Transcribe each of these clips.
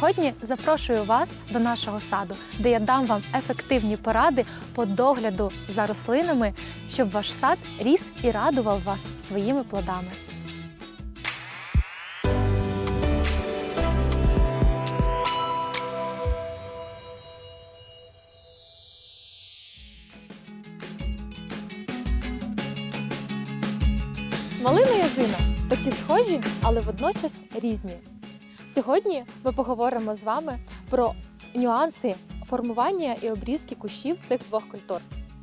Сьогодні запрошую вас до нашого саду, де я дам вам ефективні поради по догляду за рослинами, щоб ваш сад ріс і радував вас своїми плодами. Малина і ожина такі схожі, але водночас різні. Сьогодні ми поговоримо з вами про нюанси формування і обрізки кущів цих двох культур.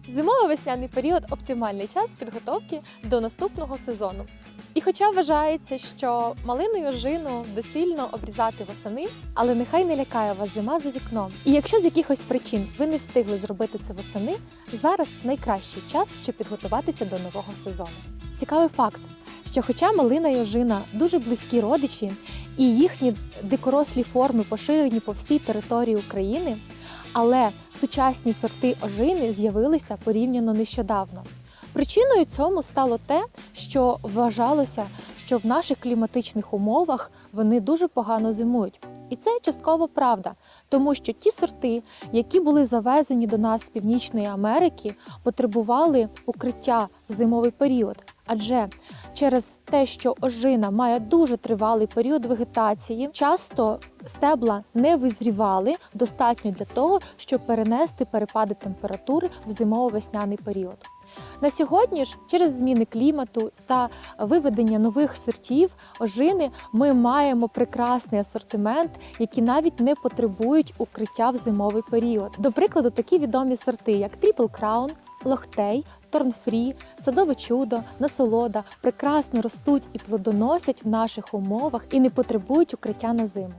Зимово-весняний період оптимальний час підготовки до наступного сезону. І хоча вважається, що малину і ожину доцільно обрізати восени, але нехай не лякає вас зима за вікном. І якщо з якихось причин ви не встигли зробити це восени, зараз найкращий час, щоб підготуватися до нового сезону. Цікавий факт, що хоча малина і ожина дуже близькі родичі, і їхні дикорослі форми поширені по всій території України, але сучасні сорти ожини з'явилися порівняно нещодавно. Причиною цьому стало те, що вважалося, що в наших кліматичних умовах вони дуже погано зимують. І це частково правда, тому що ті сорти, які були завезені до нас з Північної Америки, потребували укриття в зимовий період. Адже через те, що ожина має дуже тривалий період вегетації, часто стебла не визрівали достатньо для того, щоб перенести перепади температури в зимово-весняний період. На сьогодні ж, через зміни клімату та виведення нових сортів ожини, ми маємо прекрасний асортимент, які навіть не потребують укриття в зимовий період. До прикладу, такі відомі сорти, як Triple Crown, Лохтей, Торнфрі, садове чудо, насолода прекрасно ростуть і плодоносять в наших умовах і не потребують укриття на зиму.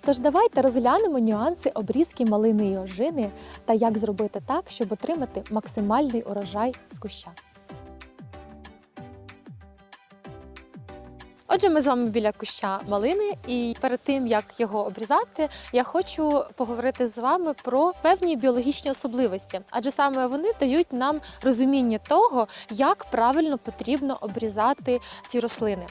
Тож давайте розглянемо нюанси обрізки малини і ожини та як зробити так, щоб отримати максимальний урожай з куща. Отже, ми з вами біля куща малини, і перед тим як його обрізати, я хочу поговорити з вами про певні біологічні особливості, адже саме вони дають нам розуміння того, як правильно потрібно обрізати ці рослини.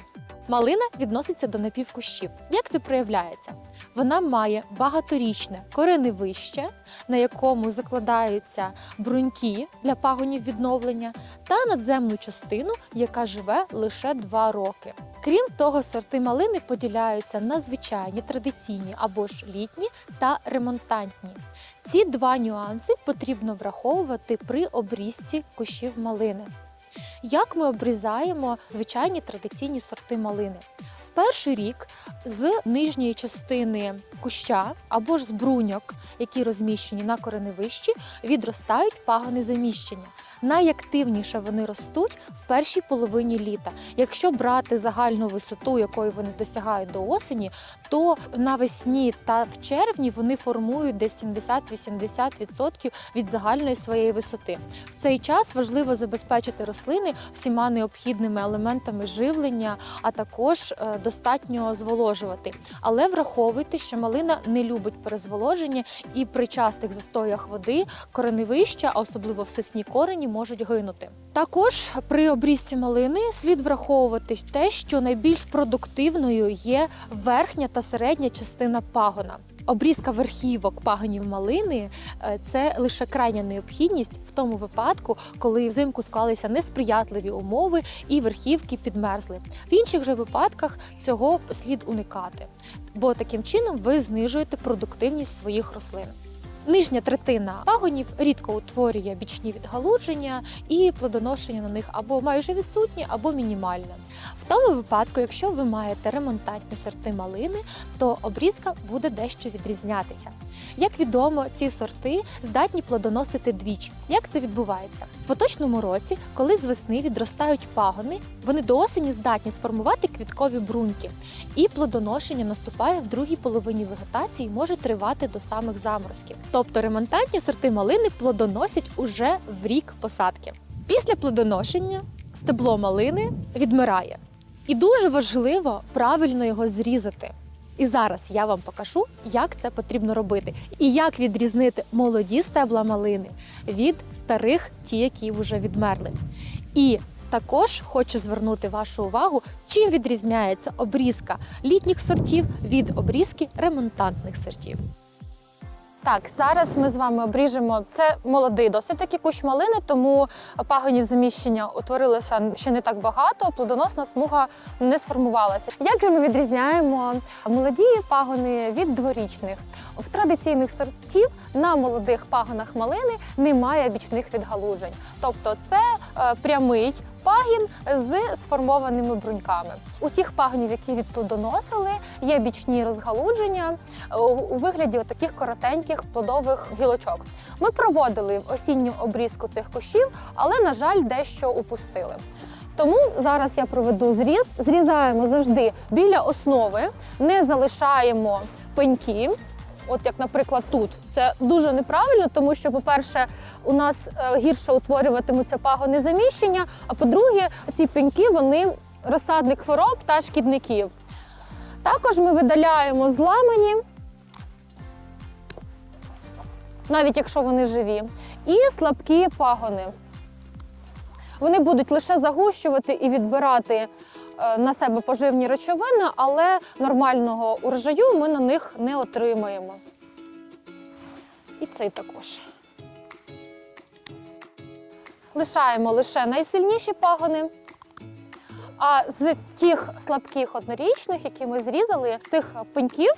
Малина відноситься до напівкущів. Як це проявляється? Вона має багаторічне кореневище, на якому закладаються бруньки для пагонів відновлення, та надземну частину, яка живе лише 2 роки. Крім того, сорти малини поділяються на звичайні традиційні або ж літні та ремонтантні. Ці два нюанси потрібно враховувати при обрізці кущів малини. Як ми обрізаємо звичайні традиційні сорти малини? В перший рік з нижньої частини куща або ж з бруньок, які розміщені на кореневищі, відростають пагони заміщення. Найактивніше вони ростуть в першій половині літа. Якщо брати загальну висоту, якої вони досягають до осені, то навесні та в червні вони формують десь 70-80% від загальної своєї висоти. В цей час важливо забезпечити рослини всіма необхідними елементами живлення, а також е, достатньо зволожувати. Але враховуйте, що малина не любить перезволоження, і при частих застоях води кореневища, а особливо всесні корені, можуть гинути. Також при обрізці малини слід враховувати те, що найбільш продуктивною є верхня та середня частина пагона. Обрізка верхівок пагонів малини е, це лише крайня необхідність в тому випадку, коли взимку склалися несприятливі умови і верхівки підмерзли. В інших же випадках цього слід уникати, бо таким чином ви знижуєте продуктивність своїх рослин. Нижня третина пагонів рідко утворює бічні відгалудження і плодоношення на них або майже відсутні, або мінімальне. В тому випадку, якщо ви маєте ремонтантні сорти малини, то обрізка буде дещо відрізнятися. Як відомо, ці сорти здатні плодоносити двічі. Як це відбувається? В поточному році, коли з весни відростають пагони, вони до осені здатні сформувати квіткові бруньки, і плодоношення наступає в другій половині вегетації, і може тривати до самих заморозків. Тобто ремонтантні сорти малини плодоносять уже в рік посадки. Після плодоношення стебло малини відмирає. І дуже важливо правильно його зрізати. І зараз я вам покажу, як це потрібно робити, і як відрізнити молоді стебла малини від старих, ті, які вже відмерли. І також хочу звернути вашу увагу, чим відрізняється обрізка літніх сортів від обрізки ремонтантних сортів. Так, зараз ми з вами обріжемо. Це молодий досить таки кущ малини, тому пагонів заміщення утворилося ще не так багато, плодоносна смуга не сформувалася. Як же ми відрізняємо молоді пагони від дворічних? В традиційних сортів на молодих пагонах малини немає бічних відгалужень, тобто це е, прямий пагін з сформованими бруньками. У тих пагонів, які відплодоносили, є бічні розгалудження е, у вигляді таких коротеньких плодових гілочок. Ми проводили осінню обрізку цих кущів, але, на жаль, дещо упустили. Тому зараз я проведу зріз. Зрізаємо завжди біля основи, не залишаємо пеньки. От як, наприклад, тут це дуже неправильно, тому що, по-перше, у нас е, гірше утворюватимуться пагони заміщення. А по-друге, ці пеньки вони розсадник хвороб та шкідників. Також ми видаляємо зламані, навіть якщо вони живі, і слабкі пагони. Вони будуть лише загущувати і відбирати на себе поживні речовини, але нормального урожаю ми на них не отримаємо. І цей також. Лишаємо лише найсильніші пагони. А з тих слабких однорічних, які ми зрізали, з тих пеньків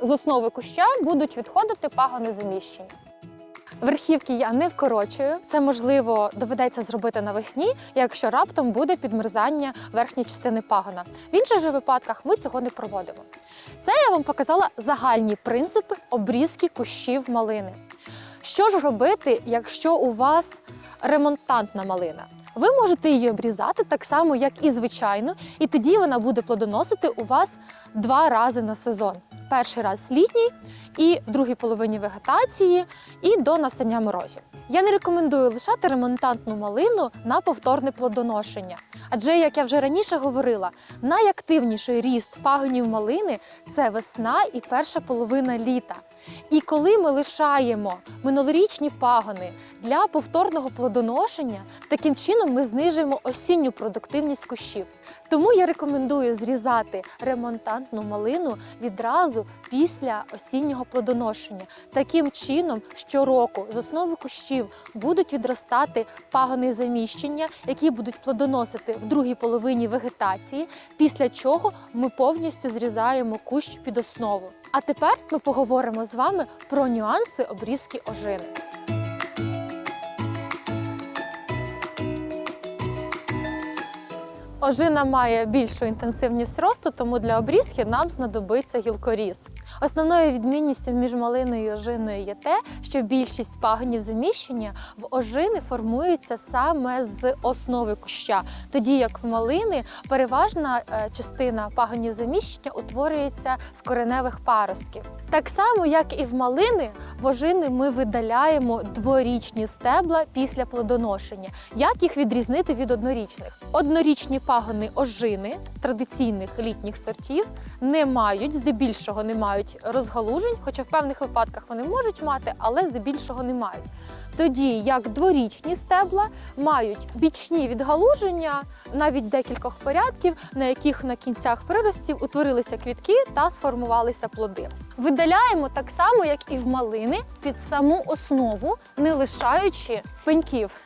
з основи куща будуть відходити пагони заміщення. Верхівки я не вкорочую. Це можливо доведеться зробити навесні, якщо раптом буде підмерзання верхньої частини пагона. В інших же випадках ми цього не проводимо. Це я вам показала загальні принципи обрізки кущів малини. Що ж робити, якщо у вас ремонтантна малина? Ви можете її обрізати так само, як і звичайно, і тоді вона буде плодоносити у вас два рази на сезон. Перший раз літній і в другій половині вегетації, і до настання морозів. Я не рекомендую лишати ремонтантну малину на повторне плодоношення. Адже, як я вже раніше говорила, найактивніший ріст пагонів малини це весна і перша половина літа. І коли ми лишаємо минулорічні пагони для повторного плодоношення, таким чином ми знижуємо осінню продуктивність кущів. Тому я рекомендую зрізати ремонтантну малину відразу після осіннього плодоношення. Таким чином, щороку з основи кущів будуть відростати пагони заміщення, які будуть плодоносити в другій половині вегетації, після чого ми повністю зрізаємо кущ під основу. А тепер ми поговоримо з вами про нюанси обрізки ожини. Ожина має більшу інтенсивність росту, тому для обрізки нам знадобиться гілкоріз. Основною відмінністю між малиною і ожиною є те, що більшість пагонів заміщення в ожини формуються саме з основи куща, тоді як в малини переважна е, частина пагонів заміщення утворюється з кореневих паростків. Так само, як і в малини, в ожини ми видаляємо дворічні стебла після плодоношення. Як їх відрізнити від однорічних? Однорічні пагони ожини традиційних літніх сортів не мають, здебільшого не мають розгалужень, хоча в певних випадках вони можуть мати, але здебільшого не мають. Тоді як дворічні стебла мають бічні відгалуження, навіть декількох порядків, на яких на кінцях приростів утворилися квітки та сформувалися плоди. Видаляємо так само, як і в малини, під саму основу, не лишаючи пеньків.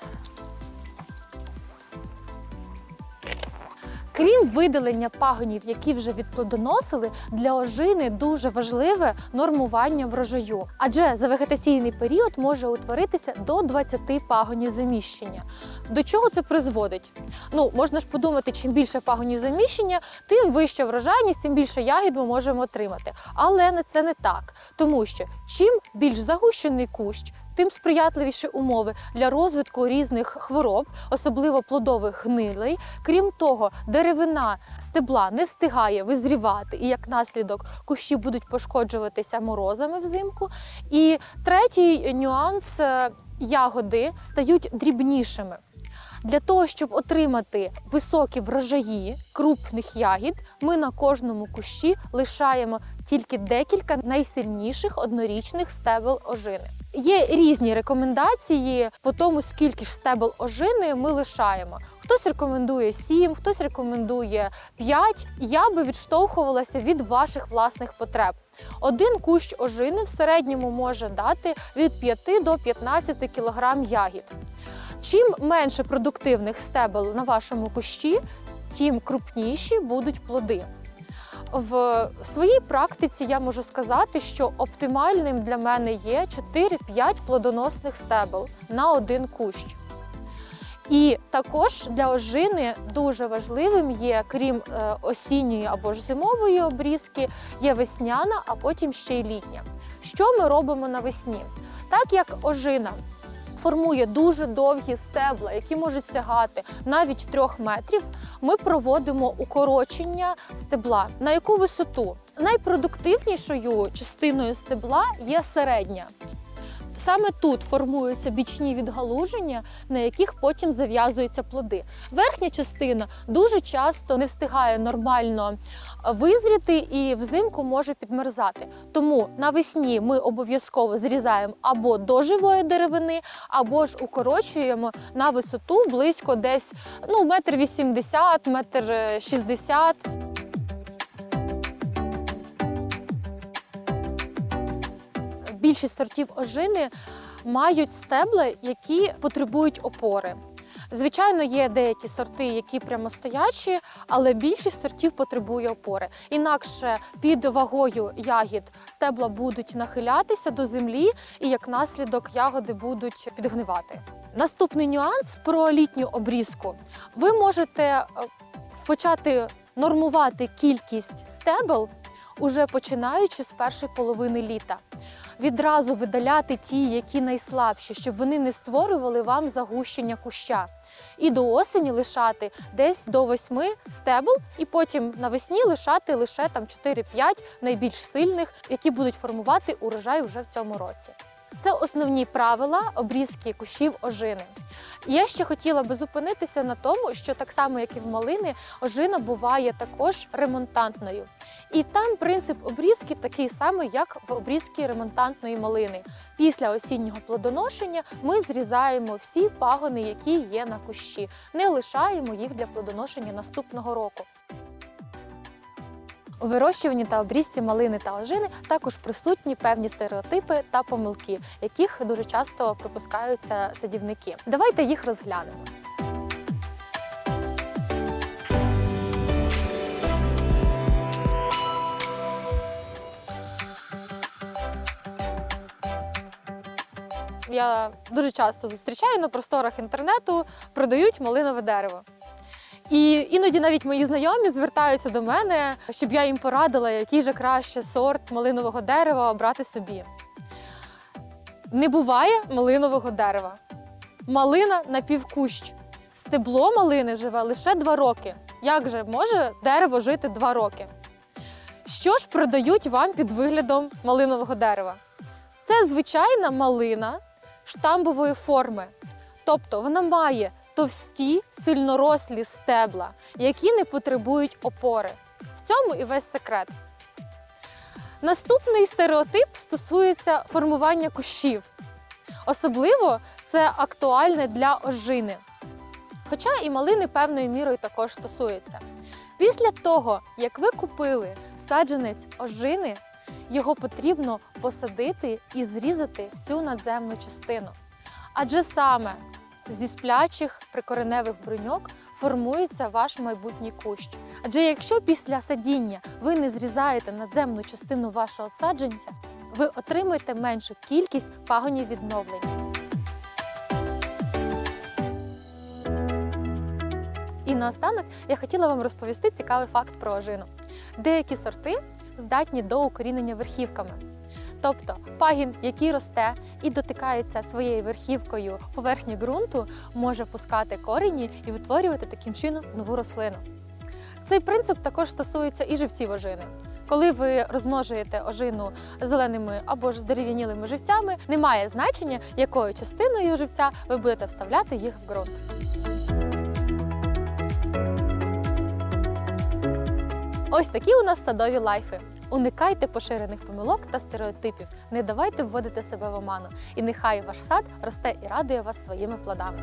Крім видалення пагонів, які вже відплодоносили, для ожини дуже важливе нормування врожаю, адже за вегетаційний період може утворитися до 20 пагонів заміщення. До чого це призводить? Ну, можна ж подумати, чим більше пагонів заміщення, тим вища врожайність, тим більше ягід ми можемо отримати. Але це не так, тому що чим більш загущений кущ, тим сприятливіші умови для розвитку різних хвороб, особливо плодових гнилей. Крім того, деревина стебла не встигає визрівати, і як наслідок кущі будуть пошкоджуватися морозами взимку. І третій нюанс е, ягоди стають дрібнішими. Для того, щоб отримати високі врожаї крупних ягід, ми на кожному кущі лишаємо тільки декілька найсильніших однорічних стебел ожини. Є різні рекомендації по тому, скільки ж стебел ожини ми лишаємо. Хтось рекомендує 7, хтось рекомендує 5. Я би відштовхувалася від ваших власних потреб. Один кущ ожини в середньому може дати від 5 до 15 кг ягід. Чим менше продуктивних стебел на вашому кущі, тим крупніші будуть плоди. В своїй практиці я можу сказати, що оптимальним для мене є 4-5 плодоносних стебел на один кущ. І також для ожини дуже важливим є, крім е, осінньої або ж зимової обрізки, є весняна, а потім ще й літня. Що ми робимо навесні? Так як ожина формує дуже довгі стебла, які можуть сягати навіть трьох метрів, ми проводимо укорочення стебла. На яку висоту? Найпродуктивнішою частиною стебла є середня. Саме тут формуються бічні відгалуження, на яких потім зав'язуються плоди. Верхня частина дуже часто не встигає нормально визріти і взимку може підмерзати. Тому навесні ми обов'язково зрізаємо або до живої деревини, або ж укорочуємо на висоту близько десь ну, метр вісімдесят, метр шістдесят. Більшість сортів ожини мають стебла, які потребують опори. Звичайно, є деякі сорти, які прямо стоячі, але більшість сортів потребує опори. Інакше під вагою ягід стебла будуть нахилятися до землі, і як наслідок ягоди будуть підгнивати. Наступний нюанс про літню обрізку. Ви можете е, почати нормувати кількість стебел уже починаючи з першої половини літа відразу видаляти ті, які найслабші, щоб вони не створювали вам загущення куща. І до осені лишати десь до восьми стебл, і потім навесні лишати лише там 4-5 найбільш сильних, які будуть формувати урожай вже в цьому році. Це основні правила обрізки кущів ожини. Я ще хотіла би зупинитися на тому, що так само, як і в малини, ожина буває також ремонтантною. І там принцип обрізки такий самий, як в обрізці ремонтантної малини. Після осіннього плодоношення ми зрізаємо всі пагони, які є на кущі, не лишаємо їх для плодоношення наступного року. У вирощуванні та обрізці малини та ожини також присутні певні стереотипи та помилки, яких дуже часто припускаються садівники. Давайте їх розглянемо. Я дуже часто зустрічаю на просторах інтернету, продають малинове дерево. І іноді навіть мої знайомі звертаються до мене, щоб я їм порадила, який же краще сорт малинового дерева обрати собі. Не буває малинового дерева. Малина напівкущ. Стебло малини живе лише два роки. Як же може дерево жити два роки? Що ж продають вам під виглядом малинового дерева? Це звичайна малина штамбової форми. Тобто вона має товсті, сильнорослі стебла, які не потребують опори. В цьому і весь секрет. Наступний стереотип стосується формування кущів. Особливо це актуальне для ожини. Хоча і малини певною мірою також стосується. Після того, як ви купили саджанець ожини, його потрібно посадити і зрізати всю надземну частину. Адже саме зі сплячих прикореневих бруньок формується ваш майбутній кущ. Адже якщо після садіння ви не зрізаєте надземну частину вашого саджанця, ви отримуєте меншу кількість пагонів відновлення. І наостанок я хотіла вам розповісти цікавий факт про ожину. Деякі сорти здатні до укорінення верхівками. Тобто пагін, який росте і дотикається своєю верхівкою поверхні ґрунту, може пускати корені і витворювати таким чином нову рослину. Цей принцип також стосується і живців ожини. Коли ви розмножуєте ожину зеленими або ж здерев'янілими живцями, немає значення, якою частиною живця ви будете вставляти їх в ґрунт. Ось такі у нас садові лайфи. Уникайте поширених помилок та стереотипів, не давайте вводити себе в оману, і нехай ваш сад росте і радує вас своїми плодами.